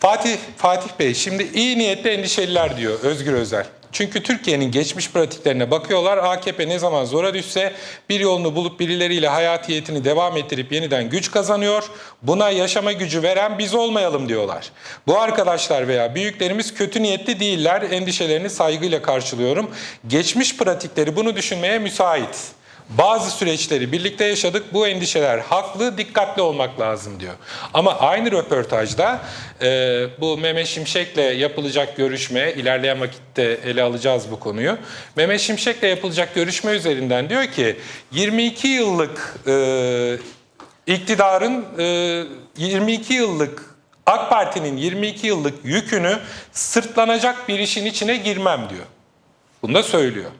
Fatih Fatih Bey şimdi iyi niyetli endişeliler diyor Özgür Özel. Çünkü Türkiye'nin geçmiş pratiklerine bakıyorlar. AKP ne zaman zora düşse bir yolunu bulup birileriyle hayatiyetini devam ettirip yeniden güç kazanıyor. Buna yaşama gücü veren biz olmayalım diyorlar. Bu arkadaşlar veya büyüklerimiz kötü niyetli değiller. Endişelerini saygıyla karşılıyorum. Geçmiş pratikleri bunu düşünmeye müsait. Bazı süreçleri birlikte yaşadık. Bu endişeler haklı, dikkatli olmak lazım diyor. Ama aynı röportajda e, bu Mehmet Şimşek'le yapılacak görüşme, ilerleyen vakitte ele alacağız bu konuyu. Mehmet Şimşek'le yapılacak görüşme üzerinden diyor ki 22 yıllık e, iktidarın e, 22 yıllık AK Parti'nin 22 yıllık yükünü sırtlanacak bir işin içine girmem diyor. Bunu da söylüyor.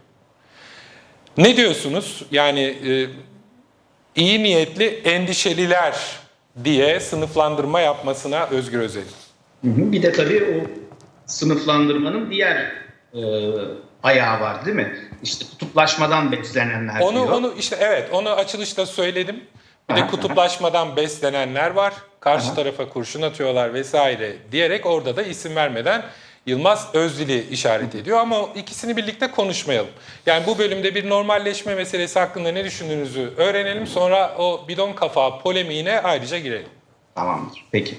Ne diyorsunuz? Yani e, iyi niyetli endişeliler diye sınıflandırma yapmasına Özgür Özel'in. Bir de tabii o sınıflandırmanın diğer e, ayağı var değil mi? İşte kutuplaşmadan beslenenler Onu diyor. onu işte evet onu açılışta söyledim. Bir de kutuplaşmadan beslenenler var. Karşı tarafa kurşun atıyorlar vesaire diyerek orada da isim vermeden Yılmaz Özdil'i işaret ediyor ama ikisini birlikte konuşmayalım. Yani bu bölümde bir normalleşme meselesi hakkında ne düşündüğünüzü öğrenelim. Sonra o bidon kafa polemiğine ayrıca girelim. Tamamdır. Peki.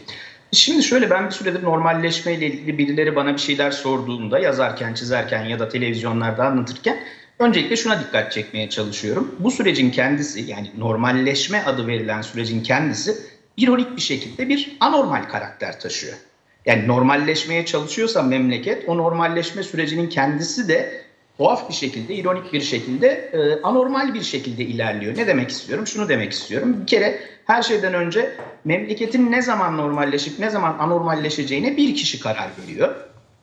Şimdi şöyle ben bir süredir normalleşme ile ilgili birileri bana bir şeyler sorduğunda yazarken, çizerken ya da televizyonlarda anlatırken öncelikle şuna dikkat çekmeye çalışıyorum. Bu sürecin kendisi yani normalleşme adı verilen sürecin kendisi ironik bir şekilde bir anormal karakter taşıyor. Yani normalleşmeye çalışıyorsa memleket o normalleşme sürecinin kendisi de tuhaf bir şekilde, ironik bir şekilde, e, anormal bir şekilde ilerliyor. Ne demek istiyorum? Şunu demek istiyorum. Bir kere her şeyden önce memleketin ne zaman normalleşip ne zaman anormalleşeceğine bir kişi karar veriyor.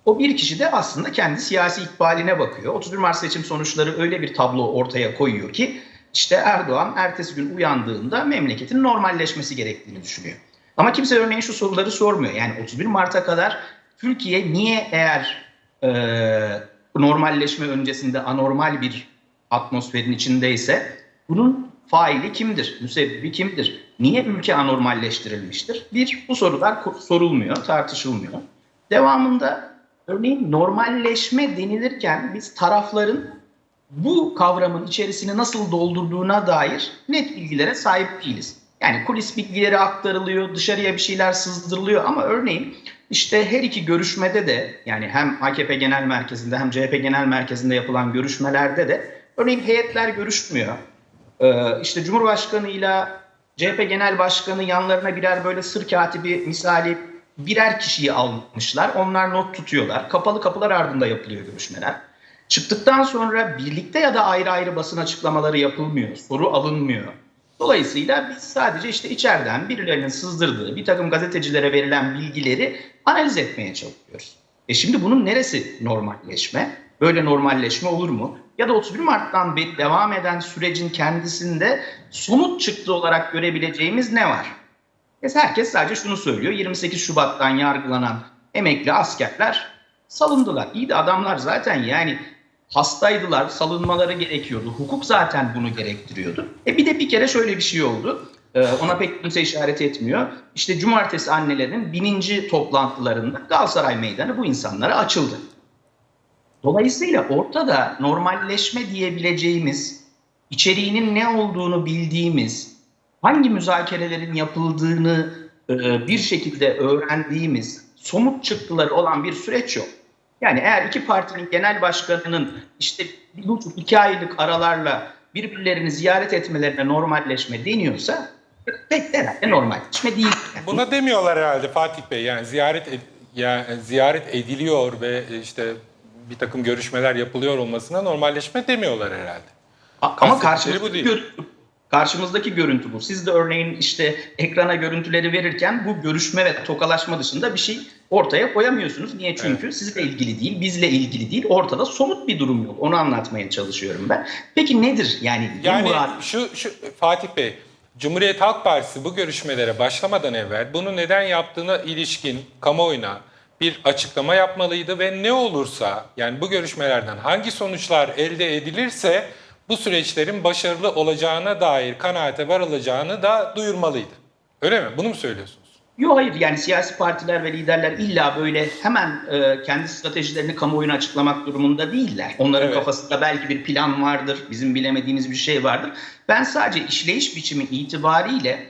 O bir kişi de aslında kendi siyasi ikbaline bakıyor. 31 Mart seçim sonuçları öyle bir tablo ortaya koyuyor ki işte Erdoğan ertesi gün uyandığında memleketin normalleşmesi gerektiğini düşünüyor. Ama kimse örneğin şu soruları sormuyor. Yani 31 Mart'a kadar Türkiye niye eğer e, normalleşme öncesinde anormal bir atmosferin içindeyse bunun faili kimdir? Müsebbibi kimdir? Niye ülke anormalleştirilmiştir? Bir, bu sorular sorulmuyor, tartışılmıyor. Devamında örneğin normalleşme denilirken biz tarafların bu kavramın içerisini nasıl doldurduğuna dair net bilgilere sahip değiliz. Yani kulis bilgileri aktarılıyor, dışarıya bir şeyler sızdırılıyor ama örneğin işte her iki görüşmede de yani hem AKP Genel Merkezi'nde hem CHP Genel Merkezi'nde yapılan görüşmelerde de örneğin heyetler görüşmüyor. Ee, işte Cumhurbaşkanı ile CHP Genel Başkanı yanlarına birer böyle sır katibi misali birer kişiyi almışlar. Onlar not tutuyorlar. Kapalı kapılar ardında yapılıyor görüşmeler. Çıktıktan sonra birlikte ya da ayrı ayrı basın açıklamaları yapılmıyor. Soru alınmıyor. Dolayısıyla biz sadece işte içeriden birilerinin sızdırdığı bir takım gazetecilere verilen bilgileri analiz etmeye çalışıyoruz. E şimdi bunun neresi normalleşme? Böyle normalleşme olur mu? Ya da 31 Mart'tan beri devam eden sürecin kendisinde somut çıktı olarak görebileceğimiz ne var? E herkes sadece şunu söylüyor. 28 Şubat'tan yargılanan emekli askerler salındılar. İyi de adamlar zaten yani hastaydılar, salınmaları gerekiyordu. Hukuk zaten bunu gerektiriyordu. E bir de bir kere şöyle bir şey oldu. Ee, ona pek kimse işaret etmiyor. İşte cumartesi annelerin bininci toplantılarında Galatasaray Meydanı bu insanlara açıldı. Dolayısıyla ortada normalleşme diyebileceğimiz, içeriğinin ne olduğunu bildiğimiz, hangi müzakerelerin yapıldığını e, bir şekilde öğrendiğimiz, somut çıktıları olan bir süreç yok. Yani eğer iki partinin genel başkanının işte bir buçuk iki aylık aralarla birbirlerini ziyaret etmelerine normalleşme deniyorsa pek de herhalde normalleşme değil. Yani Buna demiyorlar herhalde Fatih Bey. Yani ziyaret ed- yani ziyaret ediliyor ve işte bir takım görüşmeler yapılıyor olmasına normalleşme demiyorlar herhalde. Ama karşımızdaki, bu değil. Karşımızdaki görüntü bu. Siz de örneğin işte ekrana görüntüleri verirken bu görüşme ve tokalaşma dışında bir şey ortaya koyamıyorsunuz. Niye? Çünkü sizinle ilgili değil, bizle ilgili değil. Ortada somut bir durum yok. Onu anlatmaya çalışıyorum ben. Peki nedir? Yani, bu Yani murat- şu, şu Fatih Bey, Cumhuriyet Halk Partisi bu görüşmelere başlamadan evvel bunu neden yaptığına ilişkin kamuoyuna bir açıklama yapmalıydı ve ne olursa yani bu görüşmelerden hangi sonuçlar elde edilirse bu süreçlerin başarılı olacağına dair kanaate varılacağını da duyurmalıydı. Öyle mi? Bunu mu söylüyorsunuz? Yok hayır yani siyasi partiler ve liderler illa böyle hemen e, kendi stratejilerini kamuoyuna açıklamak durumunda değiller. Onların Evet. kafasında belki bir plan vardır, bizim bilemediğimiz bir şey vardır. Ben sadece işleyiş biçimi itibariyle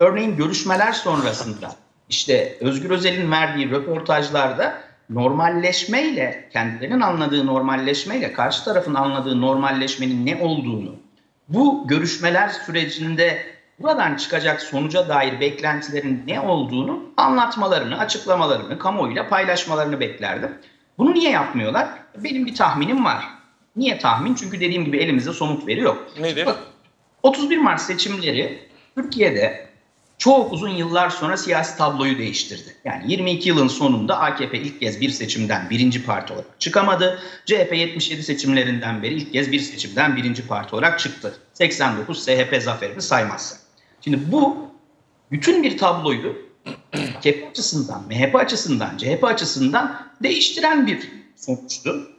örneğin görüşmeler sonrasında işte Özgür Özel'in verdiği röportajlarda normalleşmeyle, kendilerinin anladığı normalleşmeyle karşı tarafın anladığı normalleşmenin ne olduğunu, bu görüşmeler sürecinde buradan çıkacak sonuca dair beklentilerin ne olduğunu anlatmalarını, açıklamalarını, kamuoyuyla paylaşmalarını beklerdim. Bunu niye yapmıyorlar? Benim bir tahminim var. Niye tahmin? Çünkü dediğim gibi elimizde somut veri yok. Nedir? Bak, 31 Mart seçimleri Türkiye'de çok uzun yıllar sonra siyasi tabloyu değiştirdi. Yani 22 yılın sonunda AKP ilk kez bir seçimden birinci parti olarak çıkamadı. CHP 77 seçimlerinden beri ilk kez bir seçimden birinci parti olarak çıktı. 89 SHP zaferini saymazsak. Şimdi bu bütün bir tabloyu AKP açısından, MHP açısından, CHP açısından değiştiren bir sonuçtu.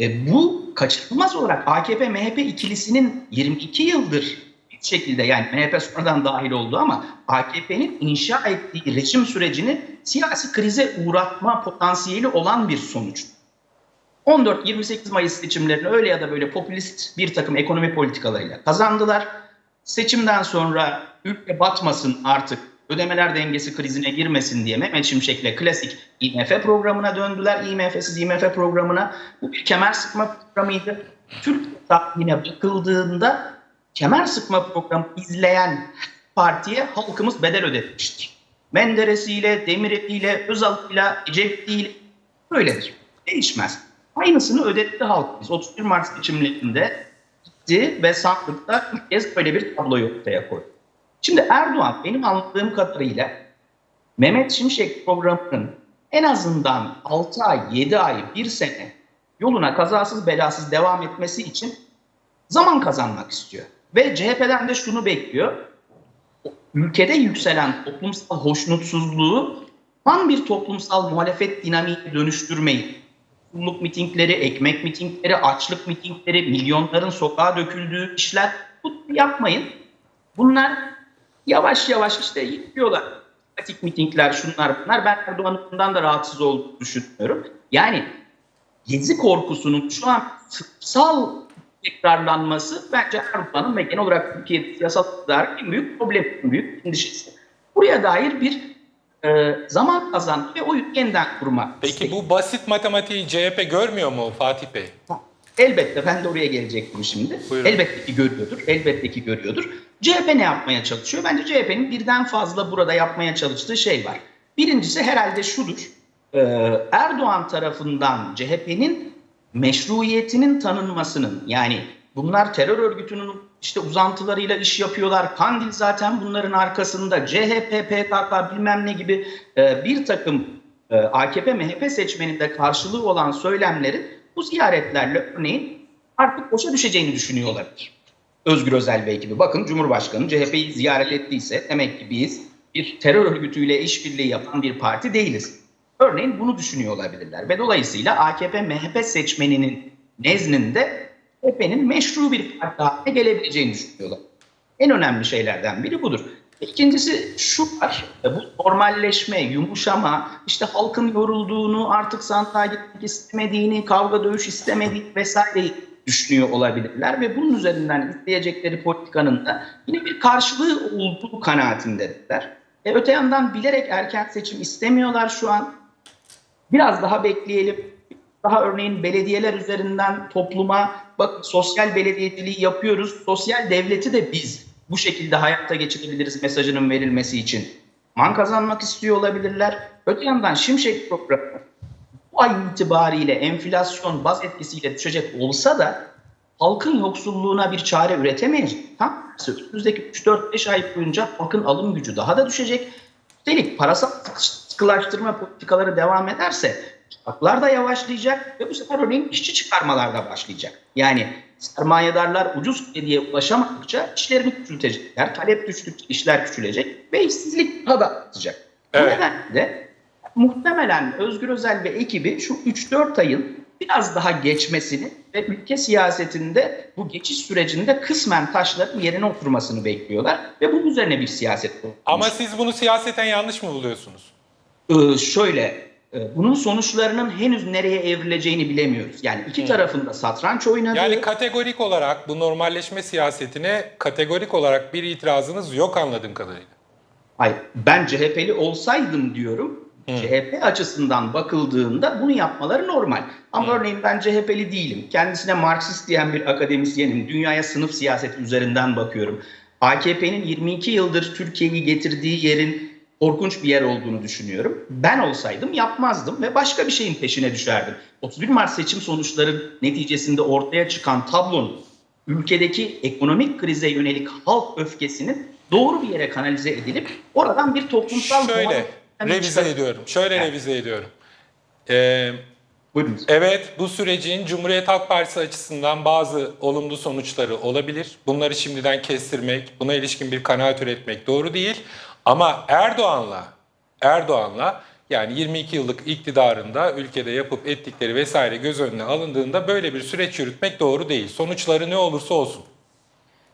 E, bu kaçınılmaz olarak AKP-MHP ikilisinin 22 yıldır bir şekilde yani MHP sonradan dahil oldu ama AKP'nin inşa ettiği rejim sürecini siyasi krize uğratma potansiyeli olan bir sonuç. 14-28 Mayıs seçimlerini öyle ya da böyle popülist bir takım ekonomi politikalarıyla kazandılar. Seçimden sonra ülke batmasın artık ödemeler dengesi krizine girmesin diye Mehmet Şimşek'le klasik IMF programına döndüler. IMF'siz IMF programına. Bu bir kemer sıkma programıydı. Türk tarihine bakıldığında kemer sıkma programı izleyen partiye halkımız bedel ödemiştir. Menderes'iyle, Demirel'iyle, Özal'ıyla, Ecevit'iyle böyledir. Değişmez. Aynısını ödetti halkımız. 31 Mart seçimlerinde gitti ve sandıkta ilk kez böyle bir tabloyu ortaya koydu. Şimdi Erdoğan benim anladığım kadarıyla Mehmet Şimşek programının en azından 6 ay, 7 ay, 1 sene yoluna kazasız belasız devam etmesi için zaman kazanmak istiyor. Ve CHP'den de şunu bekliyor. Ülkede yükselen toplumsal hoşnutsuzluğu tam bir toplumsal muhalefet dinamiğine dönüştürmeyi, kulluk mitingleri, ekmek mitingleri, açlık mitingleri, milyonların sokağa döküldüğü işler bu yapmayın. Bunlar yavaş yavaş işte yıkıyorlar. Atik mitingler, şunlar bunlar. Ben Erdoğan'ın bundan da rahatsız olduğunu düşünüyorum. Yani gezi korkusunun şu an tıpsal tekrarlanması bence Erdoğan'ın ve genel olarak Türkiye siyasal iktidarın en büyük problemi, en büyük endişesi. Buraya dair bir e, zaman kazandı ve oyu yeniden kurmak. Peki bu basit matematiği CHP görmüyor mu Fatih Bey? Elbette ben de oraya gelecektim şimdi. Buyurun. Elbette ki görüyordur. Elbette ki görüyordur. CHP ne yapmaya çalışıyor? Bence CHP'nin birden fazla burada yapmaya çalıştığı şey var. Birincisi herhalde şudur. Ee, Erdoğan tarafından CHP'nin meşruiyetinin tanınmasının yani bunlar terör örgütünün işte uzantılarıyla iş yapıyorlar. Kandil zaten bunların arkasında CHP, PKK bilmem ne gibi e, bir takım e, AKP, MHP seçmeninde karşılığı olan söylemlerin bu ziyaretlerle örneğin artık boşa düşeceğini düşünüyor. Özgür Özel Bey gibi. Bakın Cumhurbaşkanı CHP'yi ziyaret ettiyse demek ki biz bir terör örgütüyle işbirliği yapan bir parti değiliz. Örneğin bunu düşünüyor olabilirler. Ve dolayısıyla AKP MHP seçmeninin nezdinde CHP'nin meşru bir parti haline gelebileceğini düşünüyorlar. En önemli şeylerden biri budur. İkincisi şu var, bu normalleşme, yumuşama, işte halkın yorulduğunu, artık sandığa gitmek istemediğini, kavga dövüş istemediğini vesaireyi düşünüyor olabilirler ve bunun üzerinden izleyecekleri politikanın da yine bir karşılığı olduğu kanaatindedirler. E öte yandan bilerek erken seçim istemiyorlar şu an. Biraz daha bekleyelim. Daha örneğin belediyeler üzerinden topluma bak sosyal belediyeciliği yapıyoruz. Sosyal devleti de biz bu şekilde hayata geçirebiliriz mesajının verilmesi için. Man kazanmak istiyor olabilirler. Öte yandan Şimşek programı bu ay itibariyle enflasyon baz etkisiyle düşecek olsa da halkın yoksulluğuna bir çare üretemeyecek. Tam önümüzdeki 3-4-5 ay boyunca halkın alım gücü daha da düşecek. Üstelik parasal sıkılaştırma politikaları devam ederse haklar da yavaşlayacak ve bu sefer örneğin işçi çıkarmalar da başlayacak. Yani sermayedarlar ucuz krediye ulaşamadıkça işlerini küçültecekler. Talep düştükçe işler küçülecek ve işsizlik daha da artacak. Bu Evet. nedenle de muhtemelen Özgür Özel ve ekibi şu 3-4 ayın biraz daha geçmesini ve ülke siyasetinde bu geçiş sürecinde kısmen taşların yerine oturmasını bekliyorlar ve bunun üzerine bir siyaset kurulmuş. Ama siz bunu siyaseten yanlış mı buluyorsunuz? Ee, şöyle, e, bunun sonuçlarının henüz nereye evrileceğini bilemiyoruz. Yani iki tarafında satranç oynadığı... Yani kategorik olarak bu normalleşme siyasetine kategorik olarak bir itirazınız yok anladığım kadarıyla. Hayır, ben CHP'li olsaydım diyorum. CHP açısından bakıldığında bunu yapmaları normal. Ama örneğin ben CHP'li değilim. Kendisine Marksist diyen bir akademisyenim. Dünyaya sınıf siyaseti üzerinden bakıyorum. AKP'nin 22 yıldır Türkiye'yi getirdiği yerin korkunç bir yer olduğunu düşünüyorum. Ben olsaydım yapmazdım ve başka bir şeyin peşine düşerdim. 31 Mart seçim sonuçları neticesinde ortaya çıkan tablonun ülkedeki ekonomik krize yönelik halk öfkesinin doğru bir yere kanalize edilip oradan bir toplumsal Şöyle revize ediyorum. Şöyle Yani. revize ediyorum. Ee, Buyurun. evet bu sürecin Cumhuriyet Halk Partisi açısından bazı olumlu sonuçları olabilir. Bunları şimdiden kestirmek, buna ilişkin bir kanaat üretmek doğru değil. Ama Erdoğan'la Erdoğan'la yani 22 yıllık iktidarında ülkede yapıp ettikleri vesaire göz önüne alındığında böyle bir süreç yürütmek doğru değil. Sonuçları ne olursa olsun.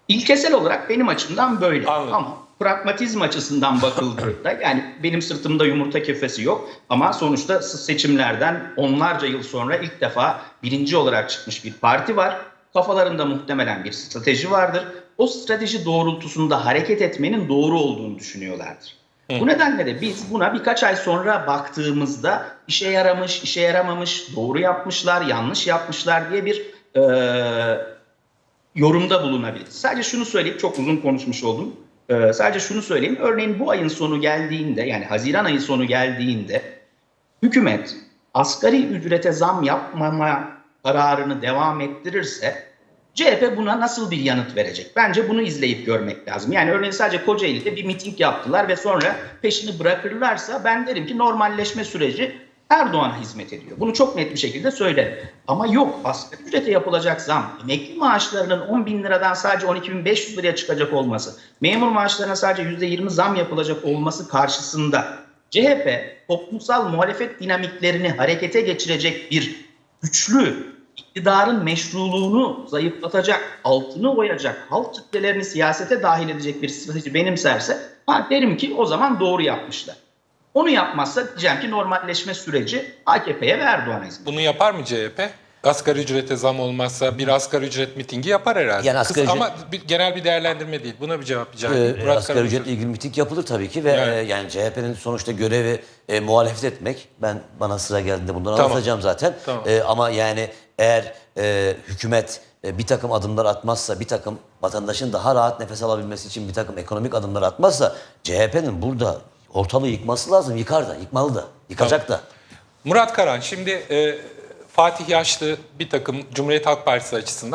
İlkesel olarak benim açımdan böyle. Anladım. Ama pragmatizm açısından bakıldığında yani benim sırtımda yumurta kefesi yok ama sonuçta seçimlerden onlarca yıl sonra ilk defa birinci olarak çıkmış bir parti var. Kafalarında muhtemelen bir strateji vardır. O strateji doğrultusunda hareket etmenin doğru olduğunu düşünüyorlardır. Bu nedenle de biz buna birkaç ay sonra baktığımızda işe yaramış, işe yaramamış, doğru yapmışlar, yanlış yapmışlar diye bir eee yorumda bulunabilir. Sadece şunu söyleyip çok uzun konuşmuş oldum. Ee, sadece şunu söyleyeyim. Örneğin bu ayın sonu geldiğinde yani Haziran ayı sonu geldiğinde hükümet asgari ücrete zam yapmama kararını devam ettirirse CHP buna nasıl bir yanıt verecek? Bence bunu izleyip görmek lazım. Yani örneğin sadece Kocaeli'de bir miting yaptılar ve sonra peşini bırakırlarsa ben derim ki normalleşme süreci Erdoğan'a hizmet ediyor. Bunu çok net bir şekilde söylerim. Ama yok asgari ücrete yapılacak zam, emekli maaşlarının 10 bin liradan sadece 12.500 liraya çıkacak olması, memur maaşlarına sadece %20 zam yapılacak olması karşısında CHP toplumsal muhalefet dinamiklerini harekete geçirecek bir güçlü iktidarın meşruluğunu zayıflatacak, altını oyacak, halk kitlelerini siyasete dahil edecek bir strateji benimserse ha derim ki o zaman doğru yapmışlar. Onu yapmazsa diyeceğim ki normalleşme süreci AKP'ye ve Erdoğan'a hizmet. Bunu yapar mı CHP? Asgari ücrete zam olmazsa bir asgari ücret mitingi yapar herhalde. Yani asgari ücret- Ama bir, genel bir değerlendirme değil. Buna bir cevap rica Ee, edeyim. Murat asgari Karaböcek. ücretle ilgili miting yapılır tabii ki ve Yani. yani, yani CHP'nin sonuçta görevi e, muhalefet etmek. Ben bana sıra geldiğinde bunları Tamam. anlatacağım zaten. Tamam. E, ama yani eğer e, hükümet e, bir takım adımlar atmazsa, bir takım vatandaşın daha rahat nefes alabilmesi için bir takım ekonomik adımlar atmazsa CHP'nin burada ortalığı yıkması lazım. Yıkar da, yıkmalı da, yıkacak da. Murat Karan şimdi e, Fatih Yaşlı bir takım Cumhuriyet Halk Partisi açısından